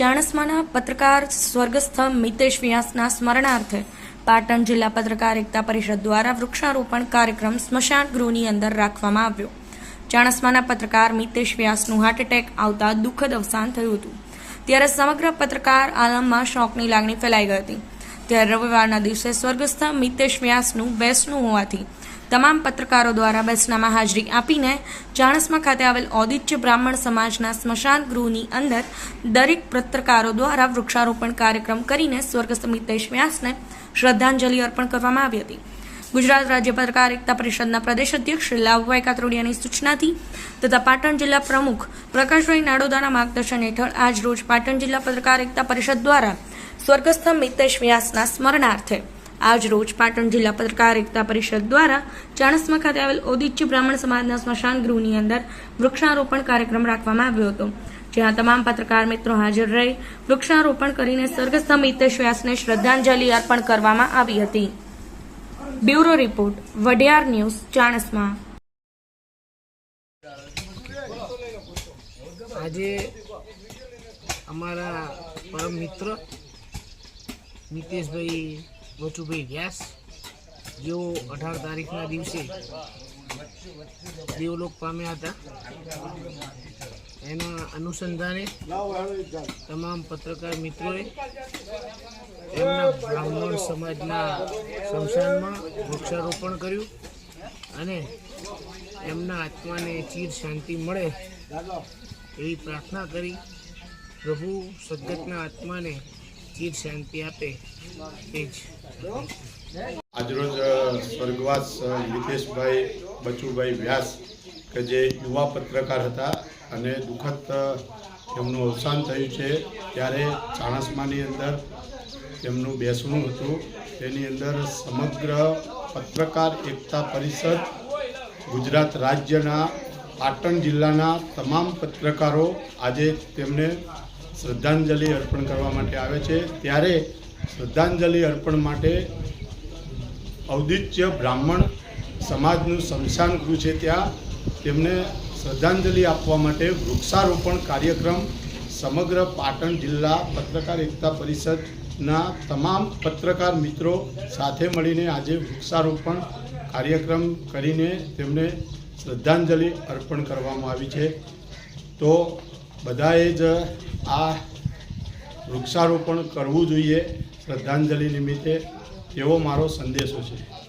ચાણસ્માના પત્રકાર સ્વર્ગસ્થ મિતેશ વ્યાસના સ્મરણાર્થે પાટણ જિલ્લા પત્રકાર એકતા પરિષદ દ્વારા વૃક્ષારોપણ કાર્યક્રમ સ્મશાન ગૃહની અંદર રાખવામાં આવ્યો. ચાણસ્માના પત્રકાર મિતેશ વ્યાસનું હાર્ટ એટેક આવતા દુઃખદ અવસાન થયું હતું. ત્યારે સમગ્ર પત્રકાર આલમમાં શોકની લાગણી ફેલાઈ ગઈ હતી. ત્યારે રવિવારના દિવસે સ્વર્ગસ્થ મિતેશ વ્યાસનું બેસણું હોવાથી તમામ પત્રકારો દ્વારા બેસનામાં હાજરી આપીને ચાણસમા ખાતે આવેલ ઔદિત્ય બ્રાહ્મણ સમાજના સ્મશાન ગૃહની અંદર દરેક પત્રકારો દ્વારા વૃક્ષારોપણ કાર્યક્રમ કરીને સ્વર્ગસ્થ મિતેશ વ્યાસને શ્રદ્ધાંજલિ અર્પણ કરવામાં આવી હતી. ગુજરાત રાજ્ય પત્રકાર એકતા પરિષદના પ્રદેશ અધ્યક્ષ શ્રી લાભભાઈ કાતરોડિયાની સૂચનાથી તથા પાટણ જિલ્લા પ્રમુખ પ્રકાશભાઈ નાડોદાના માર્ગદર્શન હેઠળ આજ રોજ પાટણ જિલ્લા પત્રકાર એકતા પરિષદ દ્વારા સ્વર્ગસ્થ મિતેશ વ્યાસના સ્મરણાર્થે આજ રોજ પાટણ જિલ્લા પત્રકાર એકતા પરિષદ દ્વારા ચાણસ્મા ખાતે આવેલ ઔદિત્ય બ્રાહ્મણ સમાજના સ્મશાન ગૃહની અંદર વૃક્ષારોપણ કાર્યક્રમ રાખવામાં આવ્યો હતો, જ્યાં તમામ પત્રકાર મિત્રો હાજર રહી વૃક્ષારોપણ કરીને સ્વર્ગસ્થ મિતેશ વ્યાસને શ્રદ્ધાંજલિ અર્પણ કરવામાં આવી હતી. Bureau report Vadiyar news, Chanasma. આજે અમારા પરમ મિત્ર નીતેશભાઈ વચુભાઈ, વ્યાસ. જેઓ અઢાર તારીખના દિવસે દેવલોક પામ્યા હતા. એના અનુસંધાને તમામ પત્રકાર મિત્રોએ એમના બ્રાહ્મણ સમાજના સંસારમાં વૃક્ષારોપણ કર્યું અને એમના આત્માને ચીર શાંતિ મળે એવી પ્રાર્થના કરી. પ્રભુ સદગતના આત્માને ચીર શાંતિ આપે એ આજરોજ સ્વર્ગવાસ અ, બચુભાઈ વ્યાસ કે જે યુવા પત્રકાર હતા અને દુઃખદ એમનું અવસાન થયું છે ત્યારે ચાણસમાની અંદર તેમનું બેસણું હતું. તેની અંદર સમગ્ર પત્રકાર એકતા પરિષદ ગુજરાત રાજ્યના પાટણ જિલ્લાના તમામ પત્રકારો આજે તેમને શ્રદ્ધાંજલિ અર્પણ કરવા માટે આવે છે. ત્યારે શ્રદ્ધાંજલિ અર્પણ માટે ઔદિત્ય બ્રાહ્મણ સમાજનું શમશાન ગૃહ છે ત્યાં. તેમને શ્રદ્ધાંજલિ આપવા માટે વૃક્ષારોપણ કાર્યક્રમ સમગ્ર પાટણ જિલ્લા પત્રકાર એકતા પરિષદના તમામ પત્રકાર મિત્રો સાથે મળીને આજે વૃક્ષારોપણ કાર્યક્રમ કરીને તેમને શ્રદ્ધાંજલિ અર્પણ કરવામાં આવી છે. તો બધાએ જ આ વૃક્ષારોપણ કરવું જોઈએ શ્રદ્ધાંજલિ નિમિત્તે એવો મારો સંદેશો છે.